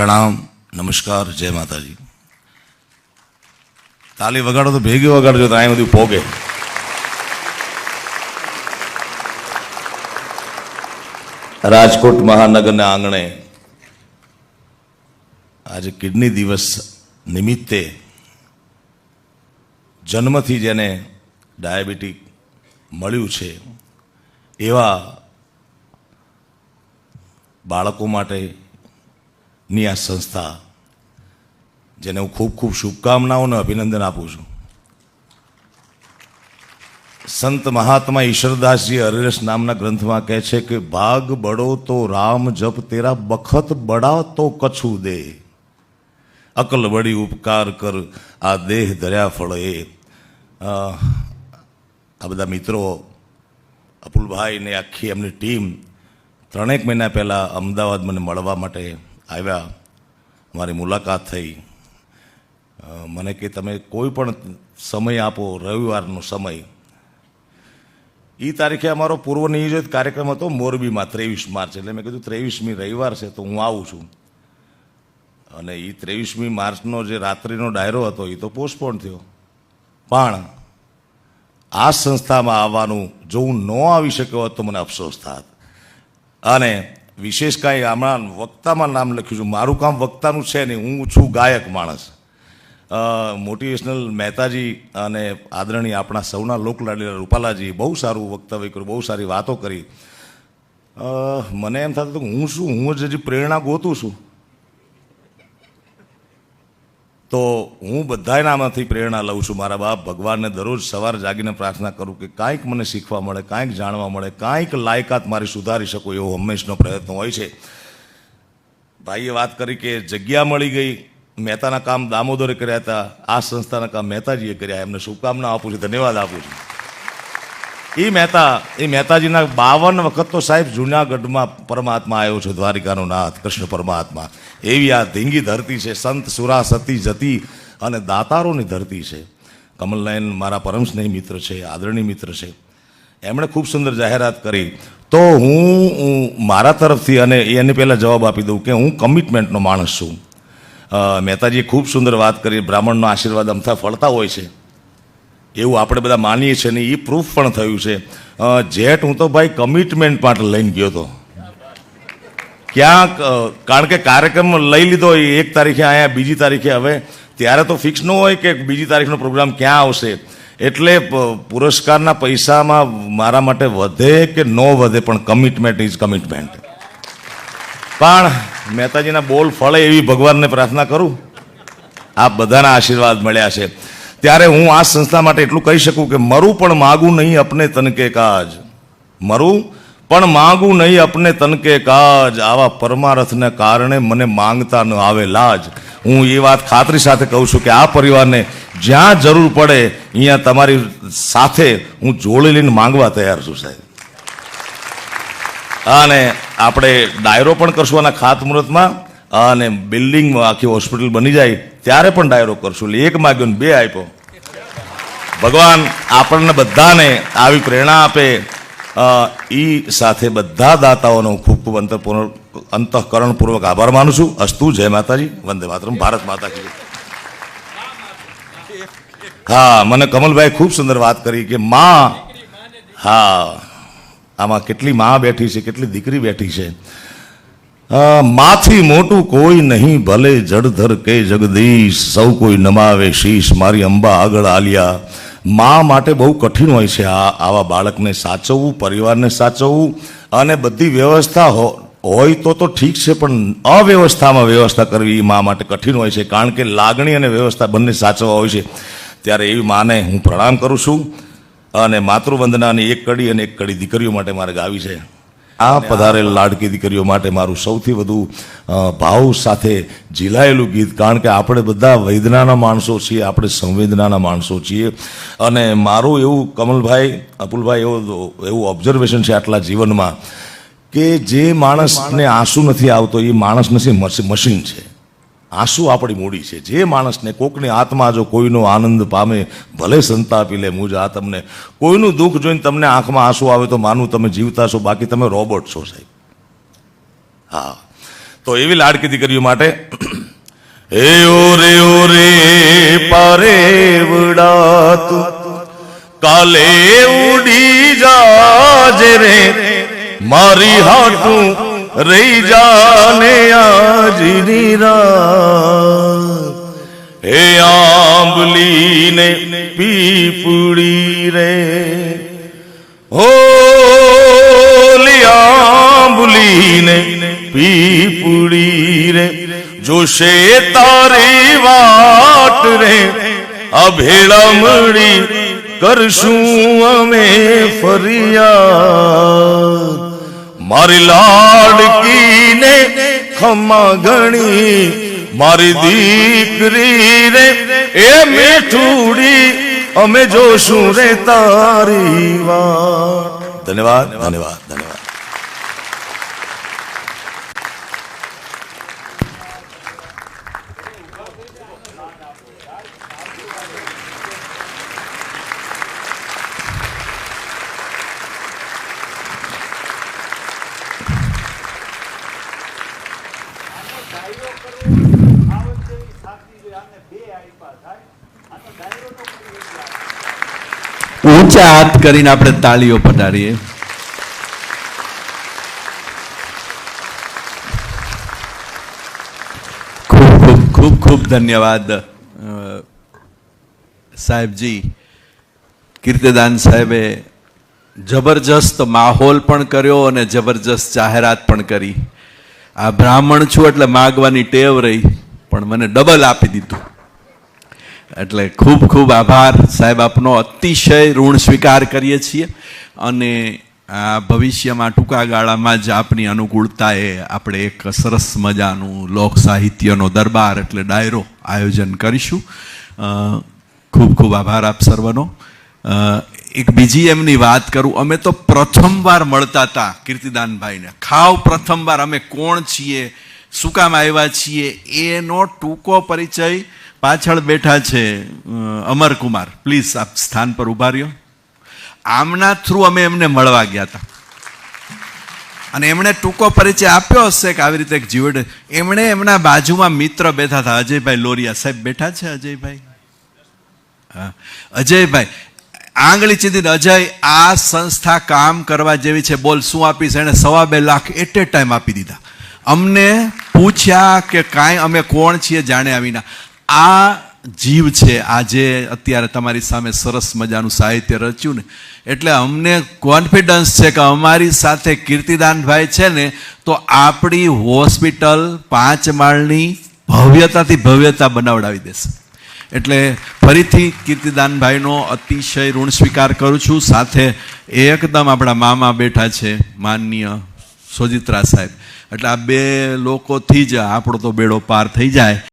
પ્રણામ, નમસ્કાર, જય માતાજી. તાલી વગાડો તો ભેગી વગાડજો, તો અહીં બધું પોગે. રાજકોટ મહાનગરના આંગણે આજે કિડની દિવસ નિમિત્તે જન્મથી જેને ડાયાબિટીક મળ્યું છે એવા બાળકો માટેની આ સંસ્થા જેને હું ખૂબ ખૂબ શુભકામનાઓને અભિનંદન આપું છું. સંત મહાત્મા ઈશ્વરદાસજી અરેરસ નામના ગ્રંથમાં કહે છે કે, ભાગ બડો તો રામ જપ, તેરા બખત બડા તો કછું દે. અકલ વળી ઉપકાર કર, આ દેહ ધર્યા ફળે. આ બધા મિત્રો, અપુલભાઈ ને આખી એમની ટીમ ત્રણેક મહિના પહેલાં અમદાવાદ મને મળવા માટે આવ્યા, મારી મુલાકાત થઈ. મને કે તમે કોઈ પણ સમય આપો, રવિવારનો સમય. એ તારીખે અમારો પૂર્વ નિયોજિત કાર્યક્રમ હતો મોરબીમાં, ત્રેવીસ માર્ચ. એટલે મેં કીધું ત્રેવીસમી રવિવાર છે તો હું આવું છું. અને એ ત્રેવીસમી માર્ચનો જે રાત્રિનો ડાયરો હતો એ તો પોસ્ટપોન થયો. પણ આ સંસ્થામાં આવવાનું, જો હું ન આવી શક્યો હોત તો મને અફસોસ થાત. અને વિશેષ કાંઈ હમણાં વક્તામાં નામ લખ્યું છું. મારું કામ વક્તાનું છે નહીં હું છું ગાયક માણસ. મોટિવેશનલ મહેતાજી અને આદરણીય આપણા સૌના લોકલાડીલા રૂપાલાજી બહુ સારું વક્તવ્ય કર્યું, બહુ સારી વાતો કરી. મને એમ થતું હતું હું શું, હું જ હજી પ્રેરણા ગોતું છું. તો હું બધાયનામાંથી પ્રેરણા લઉં છું. મારા બાપ ભગવાનને દરરોજ સવાર જાગીને પ્રાર્થના કરું કે કાંઈક મને શીખવા મળે, કાંઈક જાણવા મળે, કાંઈક લાયકાત મારી સુધારી શકું એવો હંમેશનો પ્રયત્ન હોય છે. ભાઈએ વાત કરી કે જગ્યા મળી ગઈ. મહેતાના કામ દામોદરે કર્યા હતા. આ સંસ્થાના કામ મહેતાજીએ કર્યા. એમને શુભકામના આપું છું. ધન્યવાદ આપું છું. એ મહેતા એ મહેતાજીના બાવન વખત તો સાહેબ જુનાગઢમાં પરમાત્મા આવ્યો છે, દ્વારિકાનો નાથ, કૃષ્ણ પરમાત્મા. એવી આ ધીંગી ધરતી છે, સંત સુરા સતી જતી અને દાતારોની ધરતી છે. કમલનયન મારા પરમ સ્નેહી મિત્ર છે, આદરણીય મિત્ર છે. એમણે ખૂબ સુંદર જાહેરાત કરી. તો હું મારા તરફથી અને એને પહેલાં જવાબ આપી દઉં કે હું કમિટમેન્ટનો માણસ છું. મહેતાજીએ ખૂબ સુંદર વાત કરી, બ્રાહ્મણનો આશીર્વાદ અમથા ફળતા હોય છે. એવું આપણે બધા માનીએ છીએ ને એ પ્રૂફ પણ થયું છે. જેટ હું તો ભાઈ કમિટમેન્ટ માટે લઈને ગયો હતો. ક્યાંક કારણ કે કાર્યક્રમ લઈ લીધો એક તારીખે, અહીંયા બીજી તારીખે હવે. ત્યારે તો ફિક્સ ન હોય કે બીજી તારીખનો પ્રોગ્રામ ક્યાં આવશે. એટલે પુરસ્કારના પૈસામાં મારા માટે વધે કે ન વધે, પણ કમિટમેન્ટ ઇઝ કમિટમેન્ટ પણ મહેતાજીના બોલ ફળે એવી ભગવાનને પ્રાર્થના કરું. આ બધાના આશીર્વાદ મળ્યા છે. ત્યારે હું આ સંસ્થા માટે એટલું કહી શકું કે મરું પણ માગું નહીં અપને તનકે કાજ. મરું પણ માગું નહીં અપને તનકે કાજ. આવા પરમારથને કારણે મને માંગતા ન આવે લાજ. હું એ વાત ખાતરી સાથે કહું છું કે આ પરિવારને જ્યાં જરૂર પડે અહીંયા તમારી સાથે હું જોડી લઈને માંગવા તૈયાર છું સાહેબ. અને આપણે ડાયરો પણ કરશું આના ખાતમુહૂર્તમાં. અને બિલ્ડિંગમાં આખી હોસ્પિટલ બની જાય ત્યારે પણ ડાયરો કરશું. એટલે એક માગ્યો બે આપ્યો. ભગવાન આપણને બધાને આવી પ્રેરણા આપે. એ સાથે બધા દાતાઓનો ખૂબ ખૂબ અંતરપૂર્ણ અંતઃકરણપૂર્વક આભાર માનું છું. અસ્તુ, જય માતાજી. વંદે માતરમ. ભારત માતા કી હા, મને કમલભાઈ ખૂબ સુંદર વાત કરી કે માં હા, આમાં કેટલી માં બેઠી છે, કેટલી દીકરી બેઠી છે. માથી મોટું કોઈ નહીં, ભલે જડધર કે જગદીશ, સૌ કોઈ નમાવે શીશ, મારી અંબા આગળ આલિયા. મા માટે બહુ કઠિન હોય છે આ આવા બાળકને સાચવવું, પરિવારને સાચવવું, અને બધી વ્યવસ્થા હો, હોય તો તો ઠીક છે, પણ અવ્યવસ્થામાં વ્યવસ્થા કરવી એ મા માટે કઠિન હોય છે, કારણ કે લાગણી અને વ્યવસ્થા બંને સાચવવા હોય છે. ત્યારે એવી માને હું પ્રણામ કરું છું, અને માતૃવંદનાની એક કડી અને એક કડી દીકરીઓ માટે મારે ગાવી છે. આ પધારેલ લાડકી દીકરીઓ માટે મારું સૌથી વધુ ભાવ સાથે ઝીલાયેલું ગીત કારણ કે આપણે બધા વેદનાના માણસો છીએ આપણે સંવેદનાના માણસો છીએ. અને મારું એવું કમલભાઈ અપુલભાઈ એવું એવું ઓબ્ઝર્વેશન છે આટલા જીવનમાં કે જે માણસને આંસુ નથી આવતો એ માણસ નથી મશીન છે. આંસુ આપણી મૂડી છે. જે માણસને કોકની આત્મા જો કોઈનો આનંદ પામે, ભલે સંતાપી લે, મુજ આ તમને. કોઈનું દુઃખ જોઈને તમને આંખમાં આંસુ આવે તો માનું તમે જીવતા છો, બાકી તમે રોબોટ છો સાહેબ. હા. તો એવી લાડકી દીકરીઓ માટે હે ઓરે ઓરે પારે વડાતું. કાલે ઉડી જાજે રે, મારી હાટું રહી જાને આજની રાત. હે આંબલી ને પીપુડી રે. હો આંબલી ને પીપુડી રે. જોશે તારી વાટ રે. અભેળા મળી કરશું અમે ફરિયાદ. મારી લાડકીને ખમા ગણી, મારી દીકરી રે એ મીઠુડી અમે જોશું રે તારી વાત. ધન્યવાદ ધન્યવાદ ધન્યવાદ ઊંચા હાથ કરીને આપણે તાળીઓ પટાડીએ ખૂબ ખૂબ ખૂબ ખૂબ ધન્યવાદ. સાહેબજી, કીર્તિદાન સાહેબે જબરજસ્ત માહોલ પણ કર્યો અને જબરજસ્ત જાહેરાત પણ કરી. આ બ્રાહ્મણ છું એટલે માગવાની ટેવ રહી, પણ મને ડબલ આપી દીધું. એટલે ખૂબ ખૂબ આભાર. સાહેબ, આપનો અતિશય ઋણ સ્વીકાર કરીએ છીએ અને આ ભવિષ્યમાં ટૂંકા ગાળામાં જ આપની અનુકૂળતાએ આપણે એક સરસ મજાનું લોક સાહિત્યનો દરબાર એટલે ડાયરો આયોજન કરીશું. ખૂબ ખૂબ આભાર આપ સર્વનો. એક બીજી એમની વાત કરું. અમે તો પ્રથમવાર મળતા હતા કીર્તિદાનભાઈને. ખાવ પ્રથમવાર અમે કોણ છીએ? શું કામ આવ્યા છીએ? એનો ટૂંકો પરિચય પાછળ બેઠા છે અમરકુમાર. પ્લીઝ આપ સ્થાન પર ઊભા રહ્યો. આમના થ્રુ અમે એમને મળવા ગયા હતા. અને એમણે ટૂંકો પરિચય આપ્યો હશે કે આવી રીતે એક જીવડ. એમણે એમના બાજુમાં મિત્ર બેઠા હતા, અજયભાઈ લોરિયા સાહેબ બેઠા છે, અજયભાઈ? હા. અજયભાઈ આંગળી ચીંધી અજય આ સંસ્થા કામ કરવા જેવી છે, બોલ શું આપીશ? એણે સવા બે લાખ એટ એ ટાઈમ આપી દીધા. અમને પૂછ્યા કે કાંઈ અમે કોણ છીએ જાણ્યા વિના. આ જીવ છે, આજે અત્યારે તમારી સામે સરસ મજાનું સાહિત્ય રચ્યું ને. એટલે અમને કોન્ફિડન્સ છે કે અમારી સાથે કીર્તિદાનભાઈ છે ને, તો આપણી હોસ્પિટલ પાંચ માળની ભવ્યતાથી ભવ્યતા બનાવડાવી દેશે. એટલે ફરીથી કીર્તિદાનભાઈનો અતિશય ઋણ સ્વીકાર કરું છું. સાથે એકદમ આપણા મામા બેઠા છે, માનનીય સોજિત્રા સાહેબ. એટલે આ બે લોકોથી જ આપણો તો બેડો પાર થઈ જાય.